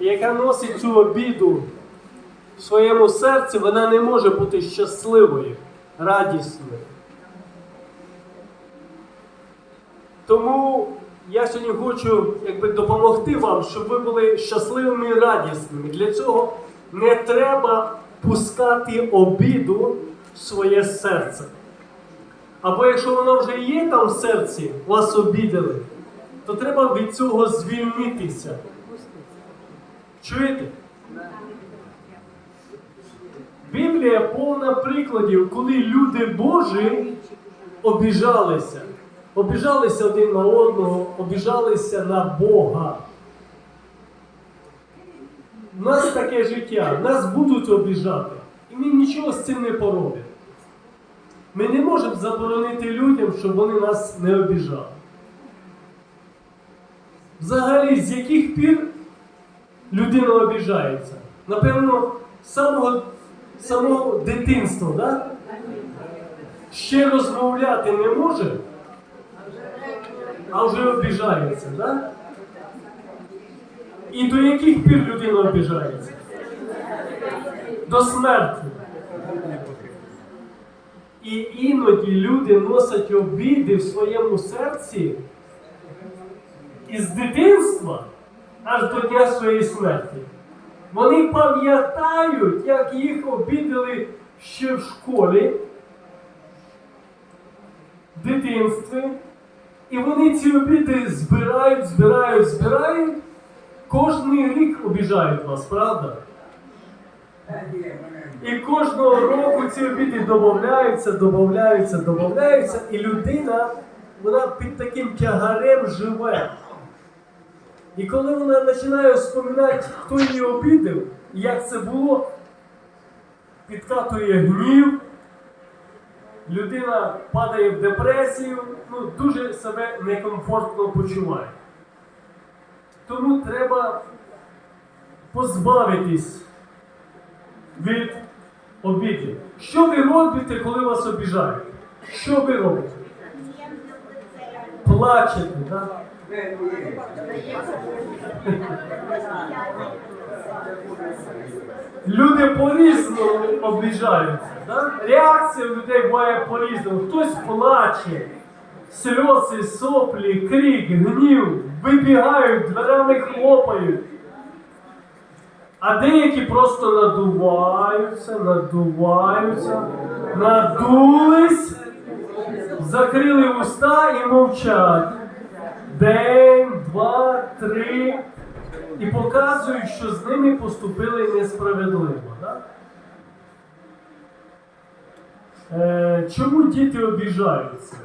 яка носить цю обіду в своєму серці, вона не може бути щасливою, радісною. Тому я сьогодні хочу якби, допомогти вам, щоб ви були щасливими і радісними. Для цього не треба пускати обіду в своє серце. Або якщо воно вже є там в серці, вас обідали, то треба від цього звільнитися. Чуєте? Біблія повна прикладів, коли люди Божі обіжалися. Обіжалися один на одного, обіжалися на Бога. У нас таке життя, нас будуть обіжати. І ми нічого з цим не поробимо. Ми не можемо заборонити людям, щоб вони нас не обіжали. Взагалі, з яких пір людина обіжається? Напевно, з самого, самого дитинства, да? ще розмовляти не може, а вже обіжається, да? І до яких пір людина обіжається? До смерті. І іноді люди носять обіди в своєму серці із дитинства аж до дня своєї смерті. Вони пам'ятають, як їх обідали ще в школі, в дитинстві. І вони ці обіди збирають, збирають, збирають. Кожний рік обіжають вас, правда? І кожного року ці обіди додаються, додаються, додаються, і людина вона під таким тягарем живе. І коли вона починає вспоминати, хто її обідав, і як це було, підкатує гнів, людина падає в депресію, ну, дуже себе некомфортно почуває. Тому треба позбавитись від обідів. Що ви робите, коли вас обіжають? Що ви робите? Плачете, так? Люди по-різному обіжаються. Да? Реакція людей буває по-різному. Хтось плаче, сльози, соплі, крик, гнів, вибігають, дверами хлопають. А деякі просто надуваються, надуваються, надулись, закрили уста і мовчать. День, два, три. І показують, що з ними поступили несправедливо. Да? Е, чому діти обіжаються?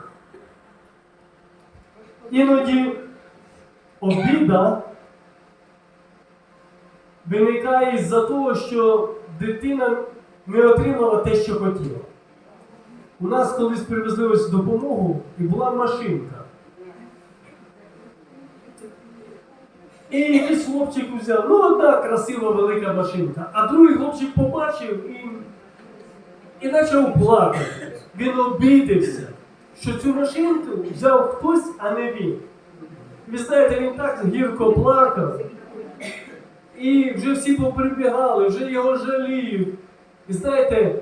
Іноді обіда виникає із-за того, що дитина не отримала те, що хотіла. У нас колись привезли ось допомогу і була машинка. І якийсь хлопчик взяв, ну одна красива велика машинка, а другий хлопчик побачив і, і почав плакати. Він обідився, що цю машинку взяв хтось, а не він. Ви знаєте, він так гірко плакав. І вже всі поприбігали, вже його жаліють. І знаєте,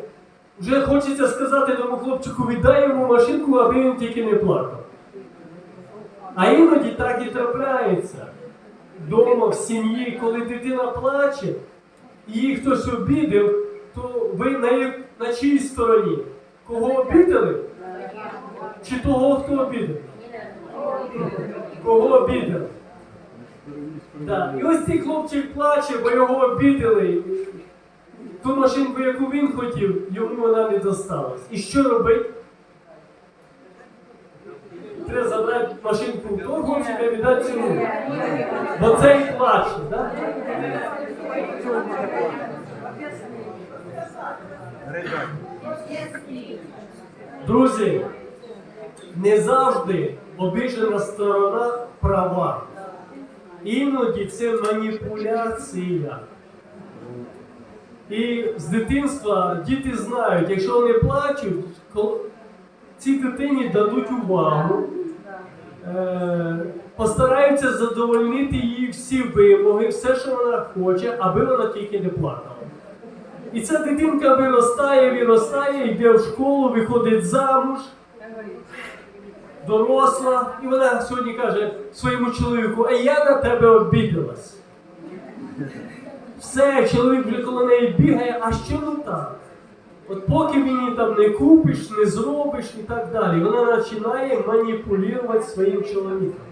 вже хочеться сказати тому хлопчику, віддай йому машинку, аби він тільки не плакав. А іноді так і трапляється. Дома, в сім'ї, коли дитина плаче, і її хтось обідав, то ви на, на чиїй стороні? Кого обідали? Чи того, хто обідав? Кого обідав? Да. І ось цей хлопчик плаче, бо його обідали. Ту машинку, яку він хотів, йому вона не досталась. І що робить? Треба забрати машинку у того хлопчика і віддати цьому. Бо цей плаче, так? Друзі, не завжди обіжена сторона права. Іноді це маніпуляція. І з дитинства діти знають, якщо вони плачуть, цій дитині дадуть увагу, постараються задовольнити її всі вимоги, все, що вона хоче, аби вона тільки не плакала. І ця дитинка виростає, виростає, йде в школу, виходить замуж, доросла, і вона сьогодні каже своєму чоловіку, а я на тебе обідалась. Все, чоловік вже коло неї бігає, а що не так? От поки мені там не купиш, не зробиш і так далі, вона починає маніпулювати своїм чоловіком.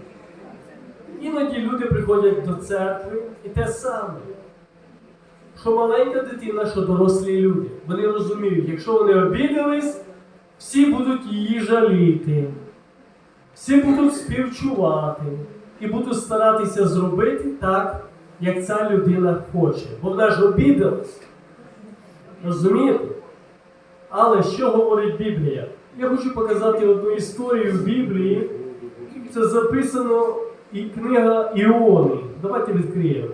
Іноді люди приходять до церкви і те саме. Що маленька дитина, що дорослі люди. Вони розуміють, якщо вони обідались, всі будуть її жаліти, всі будуть співчувати і будуть старатися зробити так, як ця людина хоче. Бо вона ж обідалась. Розумієте? Але що говорить Біблія? Я хочу показати одну історію в Біблії. Це записано і книга Іони. Давайте відкриємо.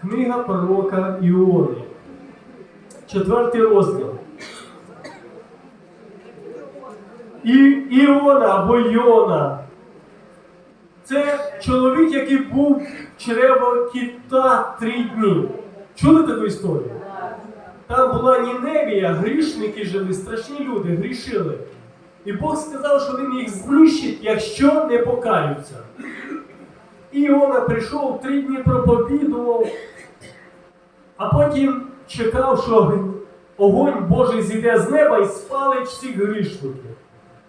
Книга пророка Іони. Четвертий розділ. І Іона або Йона. Це чоловік, який був в чрево кита три дні. Чули таку історію? Там була Ніневія, грішники жили, страшні люди, грішили. І Бог сказав, що він їх знищить, якщо не покаються. Іона прийшов, три дні проповідував, а потім чекав, що огонь Божий зійде з неба і спалить всіх грішників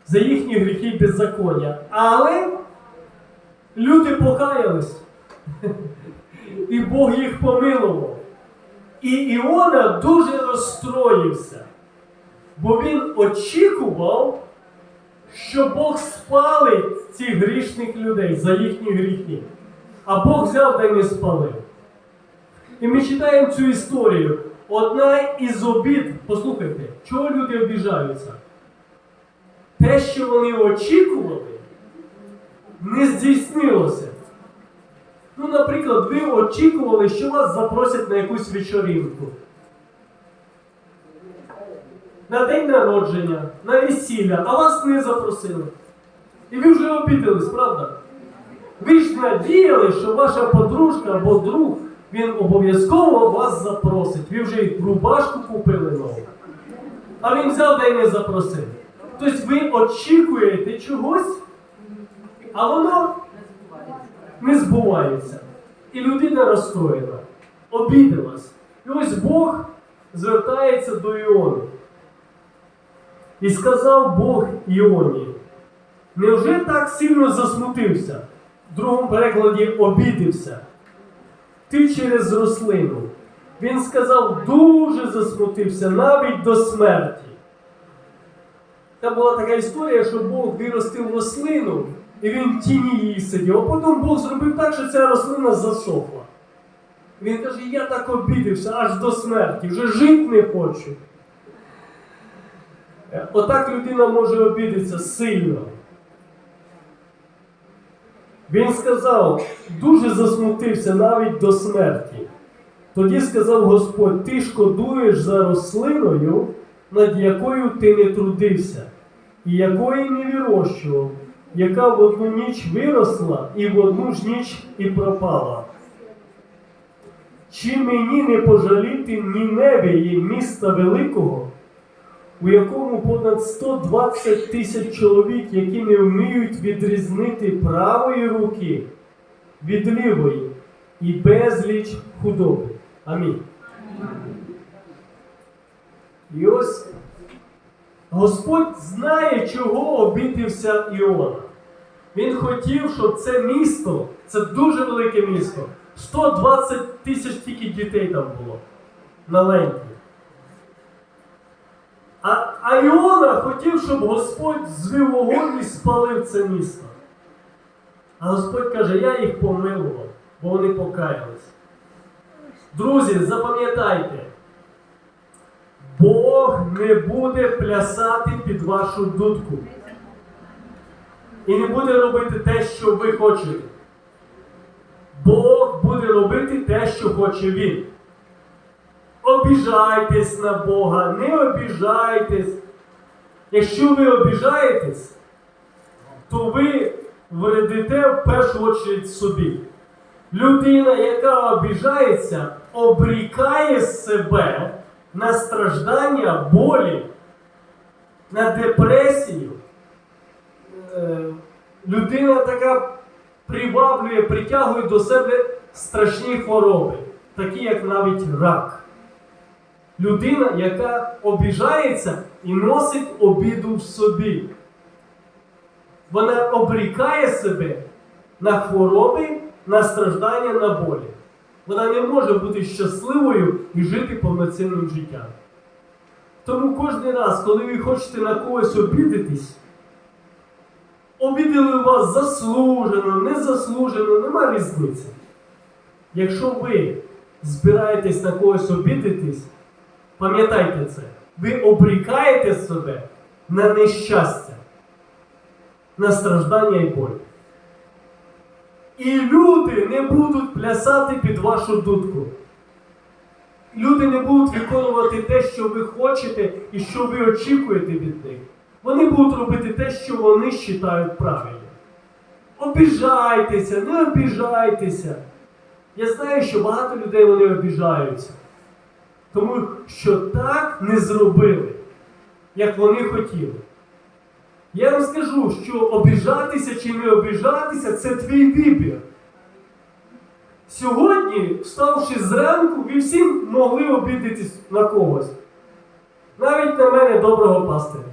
за їхні гріхи і беззаконня. Але люди покаялись. І Бог їх помилував. І Іона дуже розстроївся, бо він очікував, що Бог спалить цих грішних людей за їхні гріхи. А Бог взяв та й не спалив. І ми читаємо цю історію. Одна із обід, послухайте, чого люди обіжаються? Те, що вони очікували, не здійснилося. Ну, наприклад, ви очікували, що вас запросять на якусь вечоринку. На день народження, на весілля, а вас не запросили. І ви вже обідались, правда? Ви ж надіяли, що ваша подружка або друг, він обов'язково вас запросить. Ви вже й рубашку купили нову. А він взяв та й не запросив. Тобто ви очікуєте чогось, а воно не збувається. І людина розстроєна, обідалась. І ось Бог звертається до Іони. І сказав Бог Іоні, невже так сильно засмутився? В другому перекладі обідився. Ти через рослину. Він сказав, дуже засмутився навіть до смерті. Там була така історія, що Бог виростив рослину, і він в тіні її сидів. А потім Бог зробив так, що ця рослина засохла. Він каже, я так обідився аж до смерті, вже жити не хочу. Отак людина може обідатися сильно. Він сказав, дуже засмутився навіть до смерті. Тоді сказав Господь, ти шкодуєш за рослиною, над якою ти не трудився, і якої не вирощував, яка в одну ніч виросла і в одну ж ніч і пропала. Чи мені не пожаліти Ніневії, міста великого, у якому понад 120 тисяч чоловік, які не вміють відрізнити правої руки від лівої і безліч худоби. Амінь. І ось Господь знає, чого обідився Іона. Він хотів, щоб це місто, це дуже велике місто, 120 тисяч тільки дітей там було. Маленьких. А, а Іона хотів, щоб Господь звів вогонь і спалив це місто. А Господь каже, я їх помилував, бо вони покаялись. Друзі, запам'ятайте, Бог не буде плясати під вашу дудку. І не буде робити те, що ви хочете. Бог буде робити те, що хоче Він. Обіжайтесь на Бога, не обіжайтесь. Якщо ви обіжаєтесь, то ви вредите в першу очередь собі. Людина, яка обіжається, обрікає себе на страждання болі, на депресію. Е, Людина така приваблює, притягує до себе страшні хвороби, такі як навіть рак. Людина, яка обіжається і носить обіду в собі. Вона обрікає себе на хвороби, на страждання, на болі. Вона не може бути щасливою і жити повноцінним життям. Тому кожен раз, коли ви хочете на когось обідатись, обідали вас заслужено, незаслужено, нема різниці. Якщо ви збираєтесь на когось обідатись, пам'ятайте це, ви обрікаєте себе на нещастя, на страждання і боль. І люди не будуть плясати під вашу дудку. Люди не будуть виконувати те, що ви хочете і що ви очікуєте від них. Вони будуть робити те, що вони вважають правильним. Обіжайтеся, не обіжайтеся. Я знаю, що багато людей вони обіжаються. Тому що так не зробили, як вони хотіли. Я вам скажу, що обіжатися чи не обіжатися це твій вибір. Сьогодні, вставши зранку, ви всі могли обідатись на когось. Навіть на мене доброго пастиря.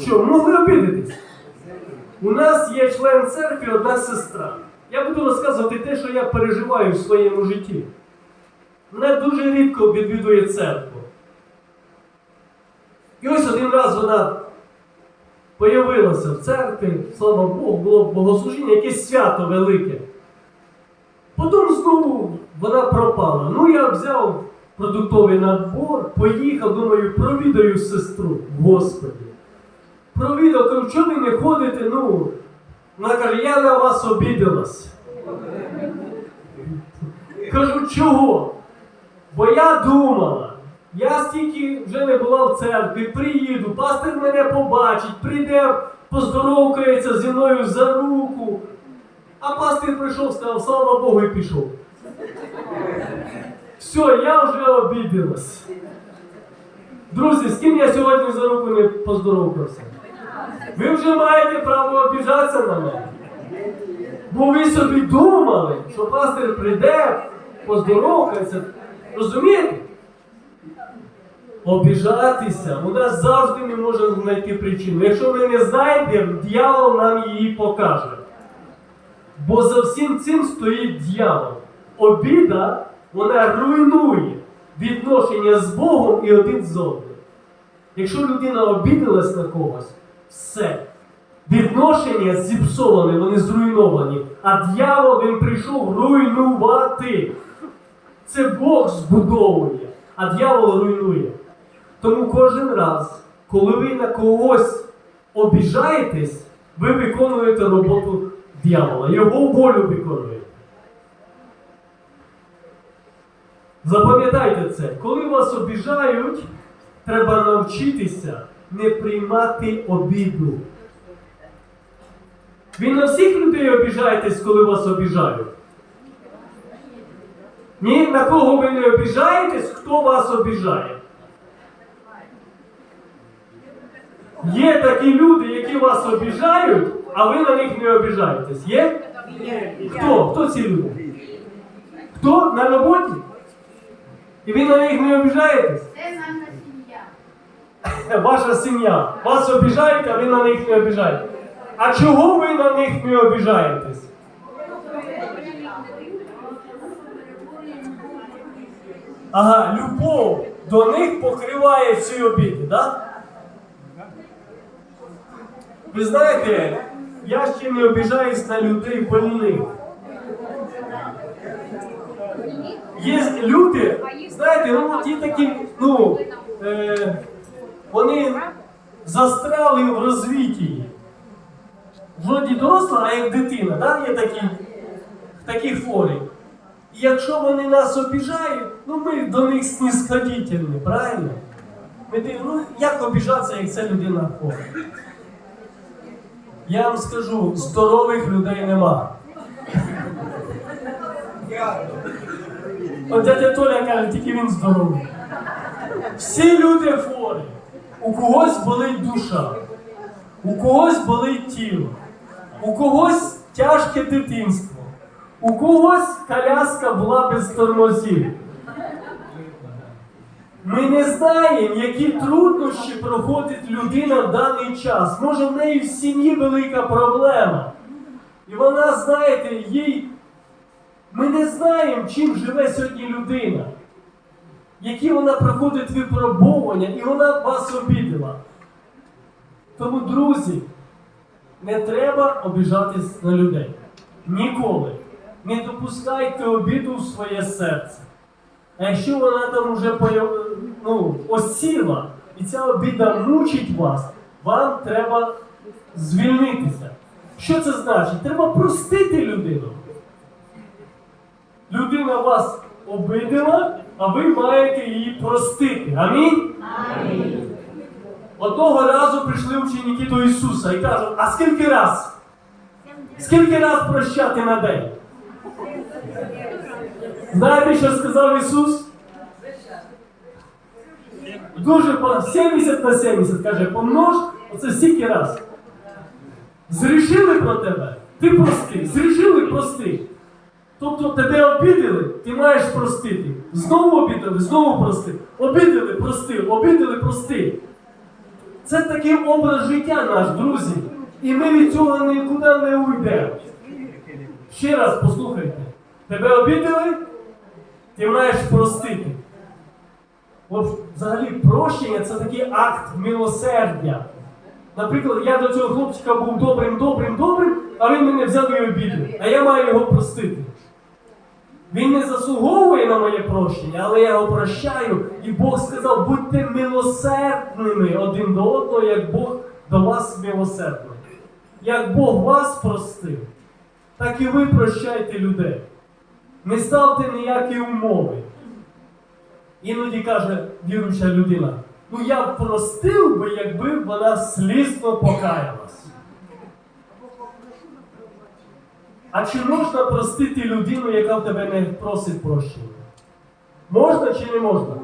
Що, могли обідатись? У нас є член церкви, одна сестра. Я буду розказувати те, що я переживаю в своєму житті. Вона дуже рідко відвідує церкву. І ось один раз вона появилася в церкві, слава Богу, було богослужіння, якесь свято велике. Потім знову вона пропала. Ну, я взяв продуктовий набор, поїхав, думаю, провідаю сестру, Господи. Провідав, кажу, чого ви не ходите? Ну, вона каже, я на вас обідалась. Кажу, чого? Бо я думала, я стільки вже не була в церкві, приїду, пастир мене побачить, прийде, поздоровкається зі мною за руку. А пастир прийшов, сказав, слава Богу, і пішов. Все, я вже обідалась. Друзі, з ким я сьогодні за руку не поздоровкався? Ви вже маєте право обіжатися на мене. Бо ви собі думали, що пастир прийде, поздоровкається. Розумієте? Обіжатися нас завжди ми можемо знайти причину. Якщо ми не знайдемо, дьявол нам її покаже. Бо за всім цим стоїть дьявол. Обіда, вона руйнує відношення з Богом і один з одним. Якщо людина обідалась на когось, все. Відношення зіпсовані, вони зруйновані. А дьявол він прийшов руйнувати. Це Бог збудовує, а дьявол руйнує. Тому кожен раз, коли ви на когось обіжаєтесь, ви виконуєте роботу дьявола, його волю виконуєте. Запам'ятайте це, коли вас обіжають, треба навчитися не приймати обіду. Ви на всіх людей обіжаєтесь, коли вас обіжають. Ні, на кого ви не обіжаєтесь, хто вас обіжає. Є такі люди, які вас обіжають, а ви на них не обіжаєтесь. Є? Хто? Хто ці люди? Хто на роботі? І ви на них не обіжаєтесь? Це наша сім'я. Ваша сім'я. Вас обіжають, а ви на них не обіжаєтесь. А чого ви на них не обіжаєтесь? Ага, любов до них покриває ці обіди, так? Ви знаєте, я ще не обіжаюсь на людей больних. Є люди, знаєте, ну ті такі, ну, е, вони застряли в розвитті. Вроді доросла, а як дитина, да? є такі, такі хворі. Якщо вони нас обіжають, ну ми до них снисходительні, правильно? Ми дивимо, ну як обіжатися, як ця людина хвора? я вам скажу, здорових людей нема. От дядя Толя каже, тільки він здоровий. Всі люди хворі. У когось болить душа, у когось болить тіло, у когось тяжке дитинство, у когось коляска була без тормозів. Ми не знаємо, які труднощі проходить людина в даний час. Може, в неї в сім'ї велика проблема. І вона, знаєте, їй. Ми не знаємо, чим живе сьогодні людина, які вона проходить випробування, і вона вас обідала. Тому, друзі, не треба обіжатись на людей. Ніколи. Не допускайте обіду в своє серце. А якщо вона там уже ну, осіла, і ця обіда мучить вас, вам треба звільнитися. Що це значить? Треба простити людину. Людина вас обидила, а ви маєте її простити. Амінь? Одного разу прийшли ученики до Ісуса і кажуть, а скільки раз? Скільки раз прощати на день? Знаєте, що сказав Ісус? Дуже по 70 на 70, каже, помнож, оце стільки раз. Зрішили про тебе, ти прости, зрішили прости. Тобто тебе обідали, ти маєш простити. Знову обідали, знову прости. Обідали, прости, обідали, прости. Це такий образ життя наш, друзі. І ми від цього нікуди не уйдемо. Ще раз послухайте. Тебе обідали, ти маєш простити. От взагалі прощення це такий акт милосердя. Наприклад, я до цього хлопчика був добрим, добрим, добрим, а він мене взяв і обідав, а я маю його простити. Він не заслуговує на моє прощення, але я його прощаю. І Бог сказав, будьте милосердними один до одного, як Бог до вас милосердний. Як Бог вас простив, так і ви прощайте людей. Не ставте ніякі умови. Іноді каже віруюча людина, ну я б простив би, якби вона слізно покаялась. А чи можна простити людину, яка в тебе не просить прощення? Можна чи не можна?